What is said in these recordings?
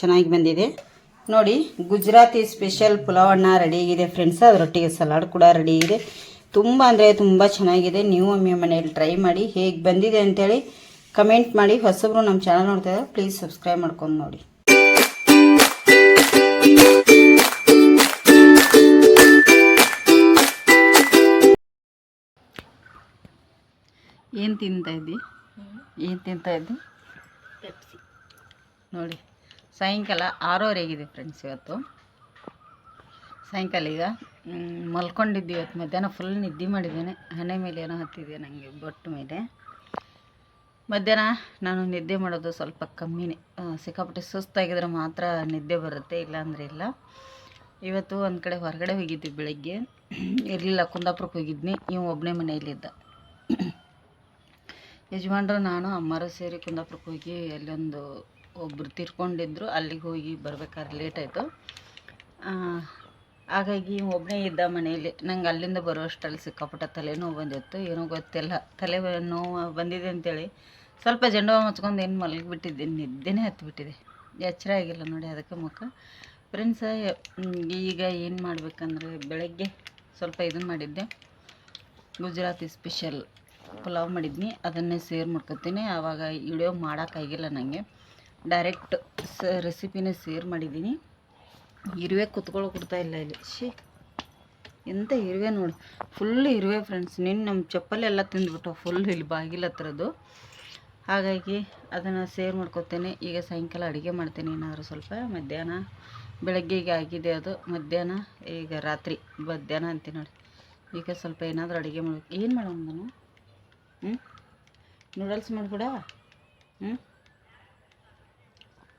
ಚೆನ್ನಾಗಿ ಬಂದಿದೆ. ನೋಡಿ ಗುಜರಾತಿ ಸ್ಪೆಷಲ್ ಪುಲಾವನ್ನ ರೆಡಿಯಾಗಿದೆ ಫ್ರೆಂಡ್ಸ್ ಅದರೊಟ್ಟಿಗೆ ಸಲಾಡ್ ಕೂಡ ರೆಡಿಯಾಗಿದೆ ತುಂಬ ಅಂದರೆ ತುಂಬ ಚೆನ್ನಾಗಿದೆ. ನೀವು ಒಮ್ಮೆ ಮನೆಯಲ್ಲಿ ಟ್ರೈ ಮಾಡಿ ಹೇಗೆ ಬಂದಿದೆ ಅಂತೇಳಿ ಕಮೆಂಟ್ ಮಾಡಿ. ಹೊಸಬ್ರು ನಮ್ಮ ಚಾನಲ್ ನೋಡ್ತಾ ಇದ್ದಾರೆ ಪ್ಲೀಸ್ ಸಬ್ಸ್ಕ್ರೈಬ್ ಮಾಡ್ಕೊಂಡು ನೋಡಿ. ಏನು ತಿಂತಾ ಇದ್ದಿ? ಏನು ತಿಂತಾ ಇದ್ದಿ? ನೋಡಿ. ಸಾಯಂಕಾಲ ಆರೂವರೆಗಿದೆ ಫ್ರೆಂಡ್ಸ್ ಇವತ್ತು. ಸಾಯಂಕಾಲ ಈಗ ಮಲ್ಕೊಂಡಿದ್ದು ಇವತ್ತು ಮಧ್ಯಾಹ್ನ ಫುಲ್ ನಿದ್ದೆ ಮಾಡಿದ್ದೇನೆ. ಹಣೆ ಮೇಲೆ ಏನೋ ಹತ್ತಿದೆ ನನಗೆ ಬೊಟ್ಟು ಮೇಲೆ. ಮಧ್ಯಾಹ್ನ ನಾನು ನಿದ್ದೆ ಮಾಡೋದು ಸ್ವಲ್ಪ ಕಮ್ಮಿನೇ. ಸಿಕ್ಕಾಪಟ್ಟೆ ಸುಸ್ತಾಗಿದ್ರೆ ಮಾತ್ರ ನಿದ್ದೆ ಬರುತ್ತೆ, ಇಲ್ಲಾಂದ್ರೆ ಇಲ್ಲ. ಇವತ್ತು ಒಂದು ಕಡೆ ಹೊರಗಡೆ ಹೋಗಿದ್ದೆ ಬೆಳಗ್ಗೆ. ಇರಲಿಲ್ಲ, ಕುಂದಾಪುರಕ್ಕೆ ಹೋಗಿದ್ನಿ. ಇವು ಒಬ್ಬನೇ ಮನೆಯಲ್ಲಿದ್ದ ಯಜಮಾನ್ರು, ನಾನು, ಅಮ್ಮರು ಸೇರಿ ಕುಂದಾಪುರಕ್ಕೆ ಹೋಗಿ ಅಲ್ಲೊಂದು ಒಬ್ಬರು ತೀರ್ಕೊಂಡಿದ್ರು, ಅಲ್ಲಿಗೆ ಹೋಗಿ ಬರ್ಬೇಕಾದ್ರೆ ಲೇಟ್ ಆಯಿತು. ಹಾಗಾಗಿ ಒಬ್ಬನೇ ಇದ್ದ ಮನೆಯಲ್ಲಿ, ನಂಗೆ ಅಲ್ಲಿಂದ ಬರುವಷ್ಟರಲ್ಲಿ ಸಿಕ್ಕಾಪಟ್ಟೆ ತಲೆನೋವು ಬಂದಿತ್ತು. ಏನೋ ಗೊತ್ತಿಲ್ಲ, ತಲೆ ನೋವು ಬಂದಿದೆ ಅಂತೇಳಿ ಸ್ವಲ್ಪ ಜಂಡ ಹಚ್ಕೊಂಡು ಏನು ಮಲಗಿಬಿಟ್ಟಿದ್ದೆ ನಿದ್ದೆನೇ ಹತ್ತಿಬಿಟ್ಟಿದೆ ಎಚ್ಚರ ಆಗಿಲ್ಲ ನೋಡಿ ಅದಕ್ಕೆ ಮುಖ. ಫ್ರೆಂಡ್ಸ ಈಗ ಏನು ಮಾಡಬೇಕಂದ್ರೆ ಬೆಳಗ್ಗೆ ಸ್ವಲ್ಪ ಇದನ್ನು ಮಾಡಿದ್ದೆ. ಗುಜರಾತಿ ಸ್ಪೆಷಲ್ ಪುಲಾವ್ ಮಾಡಿದ್ನಿ. ಅದನ್ನೇ ಸೇರ್ ಮಾಡ್ಕೊತೀನಿ. ಆವಾಗ ವಿಡಿಯೋ ಮಾಡೋಕ್ಕಾಗಿಲ್ಲ ನನಗೆ ಡೈರೆಕ್ಟ್ ಸ ರೆಸಿಪಿನ ಸೇರ್ ಮಾಡಿದ್ದೀನಿ. ಇರುವೆ ಕುತ್ಕೊಳ್ಳೋ ಕೊಡ್ತಾ ಇಲ್ಲ ಇಲ್ಲಿ. ಶಿ ಎಂಥ ಇರುವೆ ನೋಡಿ. ಫುಲ್ ಇರುವೆ ಫ್ರೆಂಡ್ಸ್ ನಿನ್ನ ನಮ್ಮ ಚಪ್ಪಲೆಲ್ಲ ತಿಂದ್ಬಿಟ್ಟು ಫುಲ್ ಇಲ್ಲಿ ಬಾಗಿಲ ಹತ್ರದ್ದು ಹಾಗಾಗಿ ಅದನ್ನು ಸೇರ್ ಮಾಡ್ಕೊತೇನೆ. ಈಗ ಸಾಯಂಕಾಲ ಅಡುಗೆ ಮಾಡ್ತೇನೆ ಏನಾದರೂ ಸ್ವಲ್ಪ. ಮಧ್ಯಾಹ್ನ ಬೆಳಗ್ಗೆಗೆ ಆಗಿದೆ ಅದು. ಮಧ್ಯಾಹ್ನ ಈಗ ರಾತ್ರಿ, ಮಧ್ಯಾಹ್ನ ಅಂತೀನಿ ನೋಡಿ. ಈಗ ಸ್ವಲ್ಪ ಏನಾದರೂ ಅಡುಗೆ ಮಾಡ್ಬೇಕು. ಏನು ಮಾಡೋಣ ನಾನು ಹ್ಞೂ ನೂಡಲ್ಸ್ ಮಾಡಿಬಿಡ ಹ್ಞೂ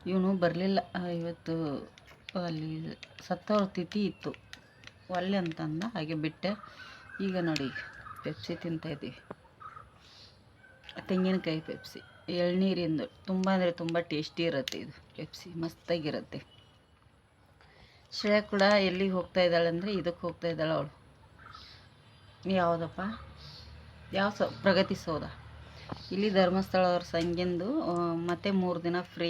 ಇವನು ಬರಲಿಲ್ಲ. ಇವತ್ತು ಅಲ್ಲಿ ಸತ್ತವ್ರ ತಿಥಿ ಇತ್ತು. ಒಲ್ಲೆ ಅಂತಂದ, ಹಾಗೆ ಬಿಟ್ಟೆ. ಈಗ ನೋಡಿ, ಪೆಪ್ಸಿ ತಿಂತಾಯಿದ್ದೀವಿ ತೆಂಗಿನಕಾಯಿ ಪೆಪ್ಸಿ. ಎಳ್ನೀರಿಂದು. ತುಂಬ ಅಂದರೆ ತುಂಬ ಟೇಸ್ಟಿ ಇರುತ್ತೆ ಇದು. ಪೆಪ್ಸಿ ಮಸ್ತಾಗಿರುತ್ತೆ. ಶ್ರೇಯಾ ಕೂಡ ಎಲ್ಲಿಗೆ ಹೋಗ್ತಾ ಇದ್ದಾಳೆ ಅಂದರೆ ಇದಕ್ಕೆ ಹೋಗ್ತಾ ಇದ್ದಾಳೆ ಅವಳು. ಯಾವುದಪ್ಪ? ಯಾವ ಸ, ಪ್ರಗತಿ ಸೌಧ. ಇಲ್ಲಿ ಧರ್ಮಸ್ಥಳ ಅವ್ರ ಸಂಗಿಂದು ಮತ್ತೆ ಮೂರು ದಿನ ಫ್ರೀ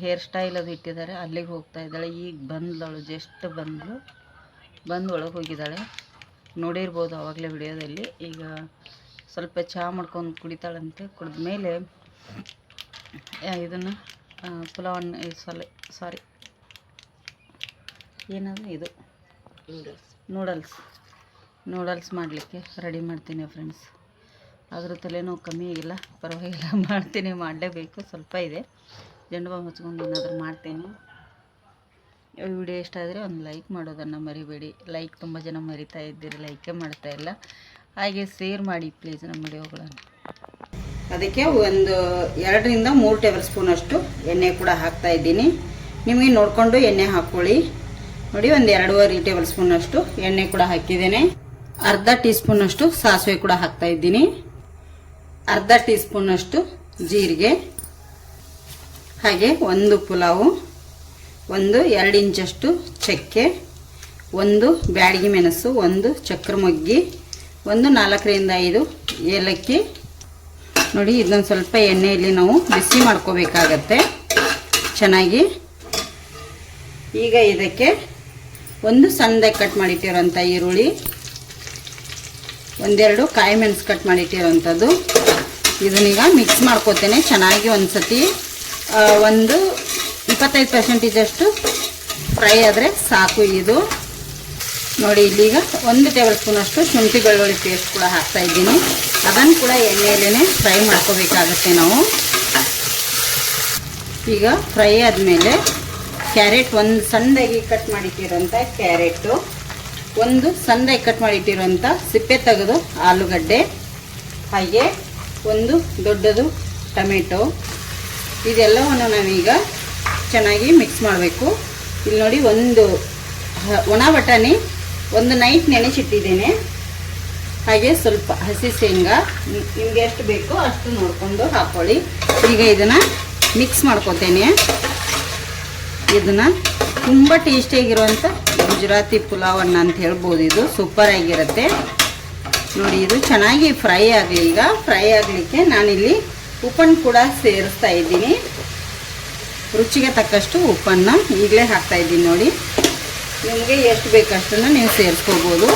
ಹೇರ್ ಸ್ಟೈಲ್ ಅದು ಇಟ್ಟಿದ್ದಾರೆ. ಅಲ್ಲಿಗೆ ಹೋಗ್ತಾ ಇದ್ದಾಳೆ. ಈಗ ಬಂದ್ಲವಳು ಜಸ್ಟ್ ಬಂದಳು ಬಂದು ಒಳಗೆ ಹೋಗಿದ್ದಾಳೆ. ನೋಡಿರ್ಬೋದು ಆವಾಗಲೇ ವಿಡಿಯೋದಲ್ಲಿ. ಈಗ ಸ್ವಲ್ಪ ಚಹಾ ಮಾಡ್ಕೊಂಡು ಕುಡಿತಾಳಂತೆ. ಕುಡಿದ ಮೇಲೆ ಇದನ್ನು ಪುಲಾವನ್ನು ಸಾರಿ ಸಾರಿ ಏನದು ಇದು. ನೂಡಲ್ಸ್ ನೂಡಲ್ಸ್ ಮಾಡಲಿಕ್ಕೆ ರೆಡಿ ಮಾಡ್ತೀನಿ ಫ್ರೆಂಡ್ಸ್ ಆದರೂ ತಲೆನೋವು ಕಮ್ಮಿ ಆಗಿಲ್ಲ. ಪರವಾಗಿಲ್ಲ. ಮಾಡ್ತೀನಿ. ಮಾಡಲೇಬೇಕು. ಸ್ವಲ್ಪ ಇದೆ. ಜಂಡು ಬಾಂಬ್ ಹಚ್ಕೊಂಡು ಏನಾದರೂ ಮಾಡ್ತೇನೆ. ವಿಡಿಯೋ ಇಷ್ಟ ಆದರೆ ಒಂದು ಲೈಕ್ ಮಾಡೋದನ್ನು ಮರಿಬೇಡಿ. ಲೈಕ್ ತುಂಬ ಜನ ಮರಿತಾ ಇದ್ದೀರಿ, ಲೈಕೇ ಮಾಡ್ತಾ ಇಲ್ಲ. ಹಾಗೆ ಶೇರ್ ಮಾಡಿ ಪ್ಲೀಸ್ ನಮ್ಮ ವಿಡಿಯೋಗಳನ್ನು. ಅದಕ್ಕೆ ಒಂದು ಎರಡರಿಂದ ಮೂರು ಟೇಬಲ್ ಸ್ಪೂನ್ ಅಷ್ಟು ಎಣ್ಣೆ ಕೂಡ ಹಾಕ್ತಾ ಇದ್ದೀನಿ. ನಿಮಗೆ ನೋಡಿಕೊಂಡು ಎಣ್ಣೆ ಹಾಕ್ಕೊಳ್ಳಿ ನೋಡಿ, ಒಂದು ಎರಡೂವರೆ ಟೇಬಲ್ ಸ್ಪೂನ್ ಅಷ್ಟು ಎಣ್ಣೆ ಕೂಡ ಹಾಕಿದ್ದೇನೆ. ಅರ್ಧ ಟೀ ಸ್ಪೂನ್ ಅಷ್ಟು ಸಾಸಿವೆ ಕೂಡ ಹಾಕ್ತಾ ಇದ್ದೀನಿ. ಅರ್ಧ ಟೀ ಸ್ಪೂನ್ ಅಷ್ಟು ಜೀರಿಗೆ. ಹಾಗೆ ಒಂದು ಪುಲಾವು, ಒಂದು ಎರಡು ಇಂಚಷ್ಟು ಚಕ್ಕೆ, ಒಂದು ಬ್ಯಾಡಗಿ ಮೆಣಸು, ಒಂದು ಚಕ್ರ ಮೊಗ್ಗಿ, ಒಂದು ನಾಲ್ಕರಿಂದ ಐದು ಏಲಕ್ಕಿ. ನೋಡಿ, ಇದೊಂದು ಸ್ವಲ್ಪ ಎಣ್ಣೆಯಲ್ಲಿ ನಾವು ಬಿಸಿ ಮಾಡ್ಕೋಬೇಕಾಗತ್ತೆ. ಚೆನ್ನಾಗಿ. ಈಗ ಇದಕ್ಕೆ ಒಂದು ಸಣ್ಣದಾಗಿ ಕಟ್ ಮಾಡಿಟ್ಟಿರೋಂಥ ಈರುಳ್ಳಿ, ಒಂದೆರಡು ಕಾಯಿ ಮೆಣಸು ಕಟ್ ಮಾಡಿಟ್ಟಿರೋಂಥದ್ದು ಇದನ್ನೀಗ ಮಿಕ್ಸ್ ಮಾಡ್ಕೋತೇನೆ. ಚೆನ್ನಾಗಿ ಒಂದು ಸತಿ ಒಂದು ಇಪ್ಪತ್ತೈದು ಪರ್ಸೆಂಟೇಜಷ್ಟು ಫ್ರೈ ಆದರೆ ಸಾಕು ಇದು. ನೋಡಿ ಇಲ್ಲೀಗ ಒಂದು ಟೇಬಲ್ ಸ್ಪೂನಷ್ಟು ಶುಂಠಿ ಬೆಳ್ಳುಳ್ಳಿ ಪೇಸ್ಟ್ ಕೂಡ ಹಾಕ್ತಾ ಇದ್ದೀನಿ. ಅದನ್ನು ಕೂಡ ಎಣ್ಣೆಯಲ್ಲೇ ಫ್ರೈ ಮಾಡ್ಕೋಬೇಕಾಗುತ್ತೆ ನಾವು. ಈಗ ಫ್ರೈ ಆದಮೇಲೆ ಕ್ಯಾರೆಟ್ ಒಂದು ಸಣ್ಣದಾಗಿ ಕಟ್ ಮಾಡಿಟ್ಟಿರೋಂಥ ಕ್ಯಾರೆಟು ಒಂದು ಸಣ್ಣದಾಗಿ ಕಟ್ ಮಾಡಿಟ್ಟಿರೋಂಥ ಸಿಪ್ಪೆ ತೆಗೆದು ಆಲೂಗಡ್ಡೆ. ಹಾಗೆ ಒಂದು ದೊಡ್ಡದು ಟೊಮೆಟೊ. ಇದೆಲ್ಲವನ್ನು ನಾವೀಗ ಚೆನ್ನಾಗಿ ಮಿಕ್ಸ್ ಮಾಡಬೇಕು. ಇಲ್ಲಿ ನೋಡಿ ಒಂದು ಒಣ ಬಟಾಣಿ, ಒಂದು ನೈಟ್ ನೆನೆಸಿಟ್ಟಿದ್ದೇನೆ. ಹಾಗೆ ಸ್ವಲ್ಪ ಹಸಿ ಶೇಂಗಾ ನಿಮಗೆ ಎಷ್ಟು ಬೇಕೋ ಅಷ್ಟು ನೋಡಿಕೊಂಡು ಹಾಕ್ಕೊಳ್ಳಿ ಈಗ ಇದನ್ನು ಮಿಕ್ಸ್ ಮಾಡ್ಕೊತೇನೆ. ಇದನ್ನು ತುಂಬ ಟೇಸ್ಟಿಯಾಗಿರುವಂಥ ಗುಜರಾತಿ ಪುಲಾವನ್ನ ಅಂತ ಹೇಳ್ಬೋದು ಇದು. ಸೂಪರಾಗಿರುತ್ತೆ ನೋಡಿ, ಇದು ಚೆನ್ನಾಗಿ ಫ್ರೈ ಆಗಲಿ ಈಗ. ಫ್ರೈ ಆಗಲಿಕ್ಕೆ ನಾನಿಲ್ಲಿ ಉಪ್ಪನ್ನು ಕೂಡ ಸೇರಿಸ್ತಾ ಇದ್ದೀನಿ. ರುಚಿಗೆ ತಕ್ಕಷ್ಟು ಉಪ್ಪನ್ನು ಈಗಲೇ ಹಾಕ್ತಾ ಇದ್ದೀನಿ ನೋಡಿ. ನಿಮಗೆ ಎಷ್ಟು ಬೇಕಷ್ಟನ್ನು ನೀವು ಸೇರಿಸ್ಕೋಬೋದು.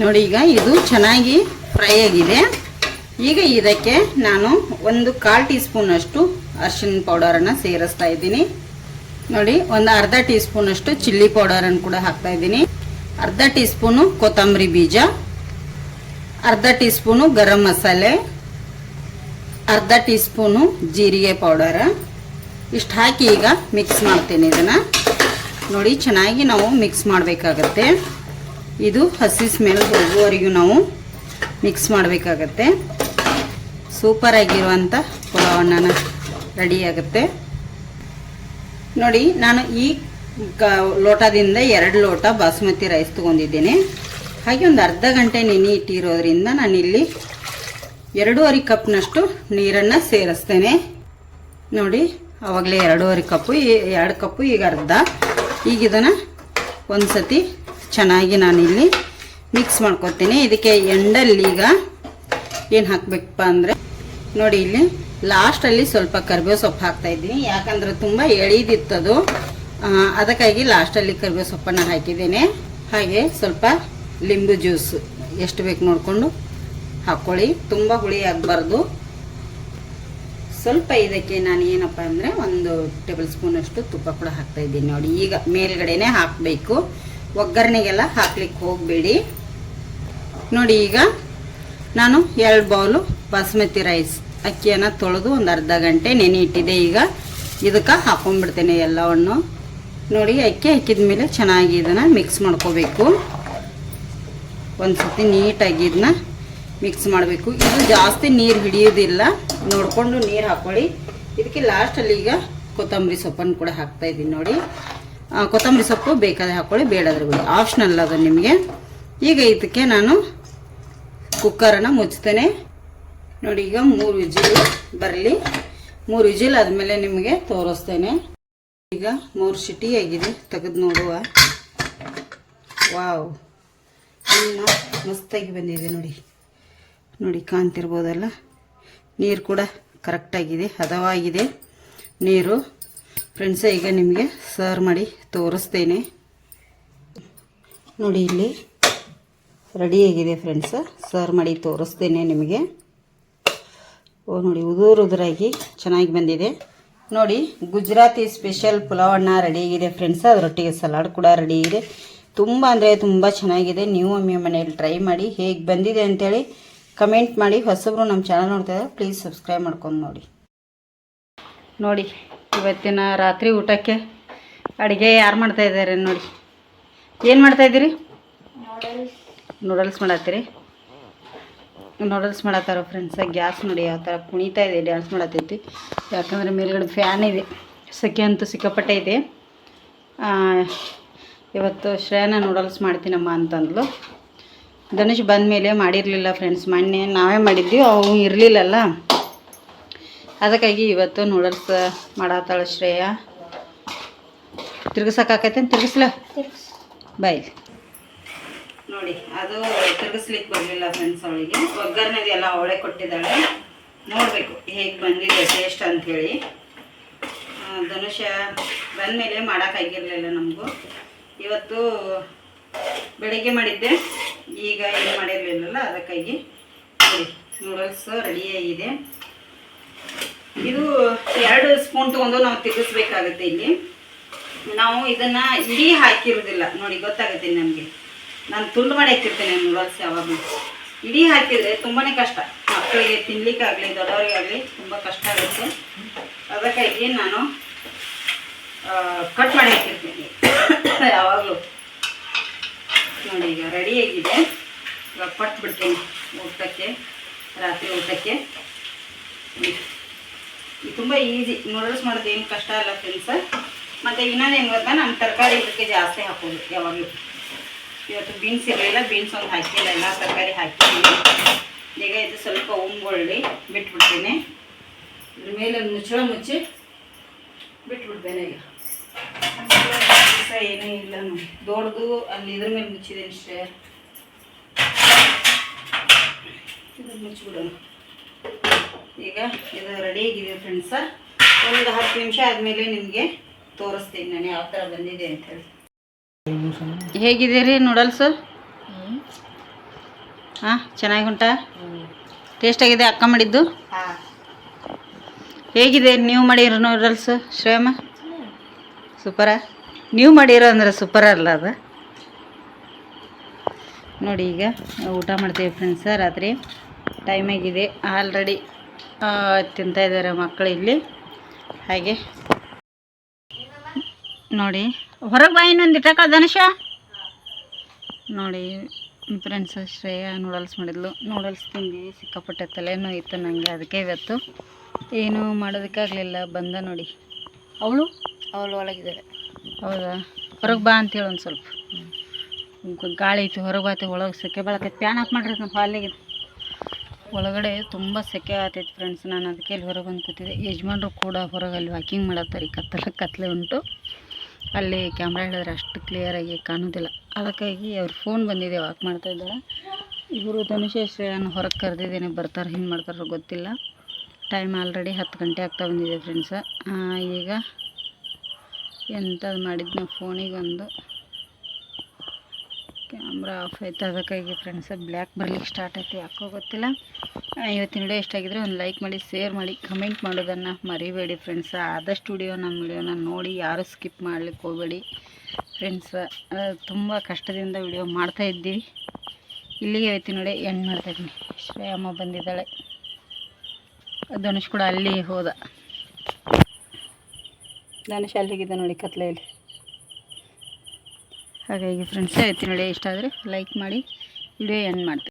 ನೋಡಿ ಈಗ ಇದು ಚೆನ್ನಾಗಿ ಫ್ರೈ ಆಗಿದೆ. ಈಗ ಇದಕ್ಕೆ ನಾನು ಒಂದು ಕಾಲು ಟೀ ಸ್ಪೂನಷ್ಟು ಅರಿಶಿನ ಪೌಡರನ್ನು ಸೇರಿಸ್ತಾ ಇದ್ದೀನಿ. ನೋಡಿ, ಒಂದು ಅರ್ಧ ಟೀ ಸ್ಪೂನಷ್ಟು ಚಿಲ್ಲಿ ಪೌಡರನ್ನು ಕೂಡ ಹಾಕ್ತಾ ಇದ್ದೀನಿ. ಅರ್ಧ ಟೀ ಸ್ಪೂನು ಕೊತ್ತಂಬರಿ ಬೀಜ. ಅರ್ಧ ಟೀ ಸ್ಪೂನು ಗರಂ ಮಸಾಲೆ, ಅರ್ಧ ಟೀ ಸ್ಪೂನು ಜೀರಿಗೆ ಪೌಡರ್. ಇಷ್ಟು ಹಾಕಿ ಈಗ ಮಿಕ್ಸ್ ಮಾಡ್ತೀನಿ ಇದನ್ನು. ನೋಡಿ, ಚೆನ್ನಾಗಿ ನಾವು ಮಿಕ್ಸ್ ಮಾಡಬೇಕಾಗತ್ತೆ. ಇದು ಹಸಿ ಸ್ಮೆಲ್ ಹೋಗುವವರೆಗೂ ನಾವು ಮಿಕ್ಸ್ ಮಾಡಬೇಕಾಗತ್ತೆ. ಸೂಪರ್ ಆಗಿರುವಂಥ ಪುಲಾವನ್ನ ರೆಡಿ ಆಗುತ್ತೆ ನೋಡಿ, ನಾನು ಈ ಲೋಟದಿಂದ ಎರಡು ಲೋಟ ಬಾಸುಮತಿ ರೈಸ್ ತೊಗೊಂಡಿದ್ದೇನೆ. ಹಾಗೆ ಒಂದು ಅರ್ಧ ಗಂಟೆ ನೆನೆ ಇಟ್ಟಿರೋದ್ರಿಂದ ನಾನಿಲ್ಲಿ ಎರಡೂವರೆ ಕಪ್ನಷ್ಟು ನೀರನ್ನು ಸೇರಿಸ್ತೇನೆ. ನೋಡಿ, ಆವಾಗಲೇ ಎರಡೂವರೆ ಕಪ್ಪು ಎರಡು ಕಪ್ಪು, ಈಗ ಅರ್ಧ. ಈಗ ಇದನ್ನು ಒಂದು ಸತಿ ಚೆನ್ನಾಗಿ ನಾನಿಲ್ಲಿ ಮಿಕ್ಸ್ ಮಾಡ್ಕೊತೀನಿ. ಇದಕ್ಕೆ ಎಂಡಲ್ಲಿ ಈಗ ಏನು ಹಾಕಬೇಕಪ್ಪ ಅಂದರೆ, ನೋಡಿ ಇಲ್ಲಿ ಲಾಸ್ಟಲ್ಲಿ ಸ್ವಲ್ಪ ಕರಿಬೇವು ಸೊಪ್ಪು ಹಾಕ್ತಾಯಿದ್ದೀನಿ ಯಾಕಂದರೆ ತುಂಬ ಎಳೀದಿತ್ತದು. ಅದಕ್ಕಾಗಿ ಲಾಸ್ಟಲ್ಲಿ ಕರಿಬೇವು ಸೊಪ್ಪನ್ನು ಹಾಕಿದ್ದೇನೆ. ಹಾಗೆ ಸ್ವಲ್ಪ ಲಿಂಬು ಜ್ಯೂಸ್ ಎಷ್ಟು ಬೇಕು ನೋಡಿಕೊಂಡು ಹಾಕ್ಕೊಳ್ಳಿ. ತುಂಬ ಹುಳಿ ಆಗಬಾರ್ದು. ಸ್ವಲ್ಪ ಇದಕ್ಕೆ ನಾನು ಏನಪ್ಪ ಅಂದರೆ ಒಂದು ಟೇಬಲ್ ಸ್ಪೂನಷ್ಟು ತುಪ್ಪ ಕೂಡ ಹಾಕ್ತಾ ಇದ್ದೀನಿ ನೋಡಿ. ಈಗ ಮೇಲ್ಗಡೆನೆ ಹಾಕಬೇಕು. ಒಗ್ಗರಣೆಗೆಲ್ಲ ಹಾಕ್ಲಿಕ್ಕೆ ಹೋಗಬೇಡಿ. ನೋಡಿ ಈಗ ನಾನು ಎರಡು ಬೌಲು ಬಾಸ್ಮತಿ ರೈಸ್ ಅಕ್ಕಿಯನ್ನು ತೊಳೆದು ಒಂದು ಅರ್ಧ ಗಂಟೆ ನೆನೆ ಇಟ್ಟಿದೆ ಈಗ. ಇದಕ್ಕೆ ಹಾಕೊಂಡ್ಬಿಡ್ತೇನೆ ಎಲ್ಲವನ್ನು. ನೋಡಿ ಅಕ್ಕಿ ಹಾಕಿದ ಮೇಲೆ ಚೆನ್ನಾಗಿ ಇದನ್ನು ಮಿಕ್ಸ್ ಮಾಡ್ಕೋಬೇಕು. ಒಂದು ಸತಿ ನೀಟಾಗಿ ಇದನ್ನ ಮಿಕ್ಸ್ ಮಾಡಬೇಕು. ಇದು ಜಾಸ್ತಿ ನೀರು ಹಿಡಿಯೋದಿಲ್ಲ. ನೋಡಿಕೊಂಡು ನೀರು ಹಾಕ್ಕೊಳ್ಳಿ ಇದಕ್ಕೆ ಲಾಸ್ಟಲ್ಲಿ ಈಗ ಕೊತ್ತಂಬರಿ ಸೊಪ್ಪನ್ನು ಕೂಡ ಹಾಕ್ತಾ ಇದ್ದೀನಿ ನೋಡಿ. ಕೊತ್ತಂಬರಿ ಸೊಪ್ಪು ಬೇಕಾದ್ರೆ ಹಾಕ್ಕೊಳ್ಳಿ ಬೇಡಾದ್ರೆ ಬಿಡಿ. ಆಪ್ಷನಲ್ ಅದು ನಿಮಗೆ. ಈಗ ಇದಕ್ಕೆ ನಾನು ಕುಕ್ಕರನ್ನು ಮುಚ್ತೇನೆ ನೋಡಿ, ಈಗ ಮೂರು ವಿಜಿಲ್ ಬರಲಿ. ಮೂರು ವಿಜಿಲ್ ಆದಮೇಲೆ ನಿಮಗೆ ತೋರಿಸ್ತೇನೆ. ಈಗ ಮೂರು ಸಿಟಿ ಆಗಿದೆ ತೆಗೆದು ನೋಡುವ. ವಾವ್. ಅನ್ನ ಮಸ್ತಾಗಿ ಬಂದಿದೆ ನೋಡಿ. ನೋಡಿ, ಕಾಣ್ತಿರ್ಬೋದಲ್ಲ? ನೀರು ಕೂಡ ಕರೆಕ್ಟಾಗಿದೆ, ಹದವಾಗಿದೆ. ನೀರು ಫ್ರೆಂಡ್ಸ ಈಗ ನಿಮಗೆ ಸರ್ವ್ ಮಾಡಿ ತೋರಿಸ್ತೇನೆ. ನೋಡಿ, ಇಲ್ಲಿ ರೆಡಿಯಾಗಿದೆ ಫ್ರೆಂಡ್ಸ ಸರ್ವ್ ಮಾಡಿ ತೋರಿಸ್ತೇನೆ ನಿಮಗೆ. ಓ, ನೋಡಿ, ಉದುರು ಉದುರಾಗಿ ಚೆನ್ನಾಗಿ ಬಂದಿದೆ. ನೋಡಿ, ಗುಜರಾತಿ ಸ್ಪೆಷಲ್ ಪುಲಾವಣ್ಣ ರೆಡಿಯಾಗಿದೆ ಫ್ರೆಂಡ್ಸ್ ಅದರೊಟ್ಟಿಗೆ ಸಲಾಡ್ ಕೂಡ ರೆಡಿ ಇದೆ ತುಂಬ ಅಂದರೆ ತುಂಬ ಚೆನ್ನಾಗಿದೆ. ನೀವು ಒಮ್ಮೆ ಮನೆಯಲ್ಲಿ ಟ್ರೈ ಮಾಡಿ ಹೇಗೆ ಬಂದಿದೆ ಅಂತೇಳಿ ಕಮೆಂಟ್ ಮಾಡಿ. ಹೊಸಬ್ರು ನಮ್ಮ ಚಾನಲ್ ನೋಡ್ತಾ ಇದ್ದಾರೆ ಪ್ಲೀಸ್ ಸಬ್ಸ್ಕ್ರೈಬ್ ಮಾಡ್ಕೊಂಡು ನೋಡಿ. ನೋಡಿ, ಇವತ್ತಿನ ರಾತ್ರಿ ಊಟಕ್ಕೆ ಅಡುಗೆ ಯಾರು ಮಾಡ್ತಾ ಇದ್ದಾರೆ ನೋಡಿ. ಏನು ಮಾಡ್ತಾ ಇದ್ದೀರಿ? ನೂಡಲ್ಸ್ ಮಾಡತ್ತೀರಿ. ನೂಡಲ್ಸ್ ಮಾಡತ್ತಾರ ಫ್ರೆಂಡ್ಸ ಗ್ಯಾಸ್ ನೋಡಿ ಯಾವ ಥರ ಕುಣಿತಾ ಇದೆ ಡ್ಯಾನ್ಸ್ ಮಾಡತ್ತೈತಿ. ಯಾಕಂದರೆ ಮೇಲ್ಗಡೆ ಫ್ಯಾನ್ ಇದೆ. ಸೆಕೆ ಅಂತೂ ಸಿಕ್ಕಾಪಟ್ಟೆ ಇದೆ. ಇವತ್ತು ಶ್ರೇಯನ ನೂಡಲ್ಸ್ ಮಾಡ್ತೀನಮ್ಮ ಅಂತಂದ್ಲು. ಧನುಷ್ ಬಂದ ಮೇಲೆ ಮಾಡಿರಲಿಲ್ಲ ಫ್ರೆಂಡ್ಸ್ ಮೊನ್ನೆ ನಾವೇ ಮಾಡಿದ್ವಿ ಅವು ಇರಲಿಲ್ಲಲ್ಲ. ಅದಕ್ಕಾಗಿ ಇವತ್ತು ನೂಡಲ್ಸ್ ಮಾಡತ್ತಾಳ ಶ್ರೇಯ. ತಿರ್ಗಿಸಕ್ಕಾಕೈತೆ ತಿರ್ಗಿಸ್ಲ? ಬಾಯ್ ನೋಡಿ ಅದು ತಿರ್ಗಿಸ್ಲಿಕ್ಕೆ ಬರಲಿಲ್ಲ ಫ್ರೆಂಡ್ಸ್ ಅವಳಿಗೆ. ಒಗ್ಗರಣೆದು ಎಲ್ಲ ಅವಳೆ ಕೊಟ್ಟಿದ್ದಾಳೆ. ನೋಡಬೇಕು ಹೇಗೆ ಬಂದಿದೆ ಟೇಸ್ಟ್ ಅಂಥೇಳಿ ಧನುಷ ಬಂದಮೇಲೆ ಮಾಡೋಕ್ಕಾಗಿರಲಿಲ್ಲ ನಮಗೂ. ಇವತ್ತು ಬೆಳಿಗ್ಗೆ ಮಾಡಿದ್ದೆ. ಈಗ ಏನು ಮಾಡಿರಲಿಲ್ಲ ಅದಕ್ಕಾಗಿ ನೋಡಿ ನೂಡಲ್ಸ್ ರೆಡಿಯಾಗಿದೆ ಇದು ಎರಡು ಸ್ಪೂನ್ ತೊಗೊಂಡು ನಾವು ತಿರುಗಿಸ್ಬೇಕಾಗುತ್ತೆ ಇಲ್ಲಿ. ನಾವು ಇದನ್ನ ಇಡೀ ಹಾಕಿರೋದಿಲ್ಲ. ನೋಡಿ, ಗೊತ್ತಾಗುತ್ತೆ ನಮಗೆ. ನಾನು ತುಂಡು ಮಾಡಿ ಹಾಕಿರ್ತೇನೆ ನೂಡಲ್ಸ್ ಯಾವಾಗಲೂ. ಇಡೀ ಹಾಕಿದರೆ ತುಂಬಾ ಕಷ್ಟ. ಮಕ್ಕಳಿಗೆ ತಿನ್ಲಿಕ್ಕಾಗಲಿ, ದೊಡ್ಡವರಿಗಾಗಲಿ ತುಂಬ ಕಷ್ಟ ಆಗುತ್ತೆ. ಅದಕ್ಕಾಗಿ ನಾನು ಕಟ್ ಮಾಡಿ ಹಾಕಿರ್ತೀನಿ. ಯಾವಾಗಲೂ. ನೋಡಿ, ಈಗ ರೆಡಿಯಾಗಿದೆ ಇವಾಗ ಕೊಟ್ಬಿಡ್ತೀನಿ ಊಟಕ್ಕೆ, ರಾತ್ರಿ ಊಟಕ್ಕೆ. ಇದು ತುಂಬ ಈಸಿ ನೂಡಲ್ಸ್ ಮಾಡೋದು ಏನು ಕಷ್ಟ ಅಲ್ಲ ಫ್ರೆಂಡ್ಸ್ ಮತ್ತು ಇನ್ನೊಂದು ಏನು ಗೊತ್ತಾ? ನಾನು ತರಕಾರಿ ಇದಕ್ಕೆ ಜಾಸ್ತಿ ಹಾಕೋದು ಯಾವಾಗಲೂ. ಇವತ್ತು ಬೀನ್ಸ್ ಇರಲಿಲ್ಲ ಬೀನ್ಸ್ ಒಂದು ಹಾಕಿಲ್ಲ ಎಲ್ಲ ತರಕಾರಿ ಹಾಕಿದ್ದೀನಿ. ಈಗ ಇದು ಸ್ವಲ್ಪ ಉಂಗೊಳ್ಳಿ ಬಿಟ್ಬಿಡ್ತೀನಿ. ಇದ್ರ ಮೇಲೆ ಮುಚ್ಚಳ ಮುಚ್ಚಿ ಬಿಟ್ಬಿಡ್ತೇನೆ ಈಗ. ಕೆಲಸ ಏನೂ ಇಲ್ಲ ನೋಡಿ. ದೊಡ್ಡದು ಅಲ್ಲಿ ಇದ್ರ ಮೇಲೆ ಮುಚ್ಚಿದೆ ಅಷ್ಟೇ. ಮುಚ್ಚಿಬಿಡೋಣ. ಈಗ ಇದು ರೆಡಿ ಆಗಿದೆ ಫ್ರೆಂಡ್ಸ ಒಂದು ಹತ್ತು ನಿಮಿಷ ಆದಮೇಲೆ ನಿಮಗೆ ತೋರಿಸ್ತೀನಿ ನಾನು ಯಾವ ಥರ ಬಂದಿದೆ ಅಂತೇಳಿ ಹೇಗಿದೆ ರೀ ನೂಡಲ್ಸು ಹಾಂ ಚೆನ್ನಾಗಿ ಉಂಟಾ? ಟೇಸ್ಟ್ ಆಗಿದೆ ಅಕ್ಕ ಮಾಡಿದ್ದು? ಹೇಗಿದೆ ನೀವು ಮಾಡಿರೋ ನೂಡಲ್ಸು ಶ್ರೇಮ ಸೂಪರಾ? ನೀವು ಮಾಡಿರೋ ಅಂದ್ರೆ ಸೂಪರ್ ಅಲ್ಲ ಅದು. ನೋಡಿ ಈಗ ಊಟ ಮಾಡ್ತೀವಿ ಫ್ರೆಂಡ್ಸ ರಾತ್ರಿ ಟೈಮ್ ಆಗಿದೆ. ಆಲ್ರೆಡಿ ತಿಂತಾಯಿದ್ದಾರೆ ಮಕ್ಕಳು ಇಲ್ಲಿ. ಹಾಗೆ. ನೋಡಿ, ಹೊರಗೆ ಬಾ ಇನ್ನೊಂದು ಇಟ್ಟಕ್ಕ ಧನುಷ. ನೋಡಿ ಫ್ರೆಂಡ್ಸ್ ಶ್ರೇಯ ನೂಡಲ್ಸ್ ಮಾಡಿದ್ಲು. ನೂಡಲ್ಸ್ ತಿಂದು, ಸಿಕ್ಕಾಪಟ್ಟೆ ತಲೆನೋ ಇತ್ತು ನನಗೆ ಅದಕ್ಕೆ ಇವತ್ತು. ಏನೂ ಮಾಡೋದಕ್ಕಾಗಲಿಲ್ಲ, ಬಂದ ನೋಡಿ. ಅವಳು ಅವಳು ಒಳಗಿದ್ದಾರೆ. ಹೌದಾ? ಹೊರಗೆ ಬಾ ಅಂತೇಳಿ ಒಂದು ಸ್ವಲ್ಪ. ಗಾಳಿ ಐತಿ, ಹೊರಗೆ ಬಾತಿ ಒಳಗೆ ಸೆಕೆ ಬೆಳಕೈತಿ ಪ್ಯಾನ್ ಆಫ್ ಮಾಡ್ರಿ ನಮ್ಮ ಹಾಲಿಗೆ ಒಳಗಡೆ ತುಂಬ ಸೆಕೆ ಆಗ್ತೈತಿ ಫ್ರೆಂಡ್ಸ್ ನಾನು, ಅದಕ್ಕೆ ಇಲ್ಲಿ ಹೊರಗೆ ಬಂದು ಕೂತಿದ್ದೆ. ಯಜಮಾನ್ರು ಕೂಡ ಹೊರಗೆ ಅಲ್ಲಿ ವಾಕಿಂಗ್ ಮಾಡತ್ತಾರೆ ಈ ಕತ್ತಲ ಕತ್ತಲೆ ಉಂಟು. ಅಲ್ಲಿ ಕ್ಯಾಮ್ರಾ ಹೇಳಿದ್ರೆ ಅಷ್ಟು ಕ್ಲಿಯರಾಗಿ ಕಾಣೋದಿಲ್ಲ. ಅದಕ್ಕಾಗಿ ಅವ್ರ ಫೋನ್ ಬಂದಿದೆ ವಾಕ್ ಮಾಡ್ತಾ ಇದ್ದಾರೆ ಇವರು ಧನುಷ ಶ್ರೇಯನ ಹೊರಗೆ ಕರೆದಿದ್ದೇನೆ, ಬರ್ತಾರೆ, ಹಿಂಗೆ ಮಾಡ್ತಾರೋ ಗೊತ್ತಿಲ್ಲ. ಟೈಮ್ ಆಲ್ರೆಡಿ ಹತ್ತು ಗಂಟೆ ಆಗ್ತಾ ಬಂದಿದೆ ಫ್ರೆಂಡ್ಸ ಈಗ ಎಂಥದ್ದು ಮಾಡಿದ್ನ ಫೋನಿಗೆ ಒಂದು ಕ್ಯಾಮ್ರಾ ಆಫ್ ಆಯ್ತು. ಅದಕ್ಕಾಗಿ ಫ್ರೆಂಡ್ಸ್ ಬ್ಲ್ಯಾಕ್ ಬರ್ಲಿಕ್ಕೆ ಸ್ಟಾರ್ಟ್ ಆಯ್ತು. ಯಾಕೋ ಗೊತ್ತಿಲ್ಲ. ಇವತ್ತಿನ ವಿಡಿಯೋ ಇಷ್ಟ ಆಗಿದ್ರೆ ಒಂದು ಲೈಕ್ ಮಾಡಿ ಶೇರ್ ಮಾಡಿ ಕಮೆಂಟ್ ಮಾಡೋದನ್ನು ಮರಿಬೇಡಿ ಫ್ರೆಂಡ್ಸ ಆದಷ್ಟು ವಿಡಿಯೋ ನಮ್ಮ ವಿಡಿಯೋನ ನೋಡಿ ಯಾರು ಸ್ಕಿಪ್ ಮಾಡ್ಲಿಕ್ಕೆ ಹೋಗಬೇಡಿ. ಫ್ರೆಂಡ್ಸ್ ತುಂಬ ಕಷ್ಟದಿಂದ ವಿಡಿಯೋ ಮಾಡ್ತಾ ಇದ್ದೀವಿ. ಇಲ್ಲಿಗೆ ಇವತ್ತಿನ ನೋಡಿ ಎಂಡ್ ಮಾಡ್ತಾ ಇದ್ದೀನಿ. ಶ್ರೇಯಮ್ಮ ಬಂದಿದ್ದಾಳೆ. ಧನುಷ್ ಕೂಡ ಅಲ್ಲಿ ಹೋದ. ಧನುಷ್ ಹೇಗಿದೆ ನೋಡಿ ಕತ್ಲೆಯಲ್ಲಿ ಹಾಗಾಗಿ ಫ್ರೆಂಡ್ಸ್ ಹೇಳ್ತೀನಿ ನೋಡಿ, ಇಷ್ಟ ಆದರೆ ಲೈಕ್ ಮಾಡಿ ವಿಡಿಯೋ ಎಂಡ್ ಮಾಡ್ತೀನಿ.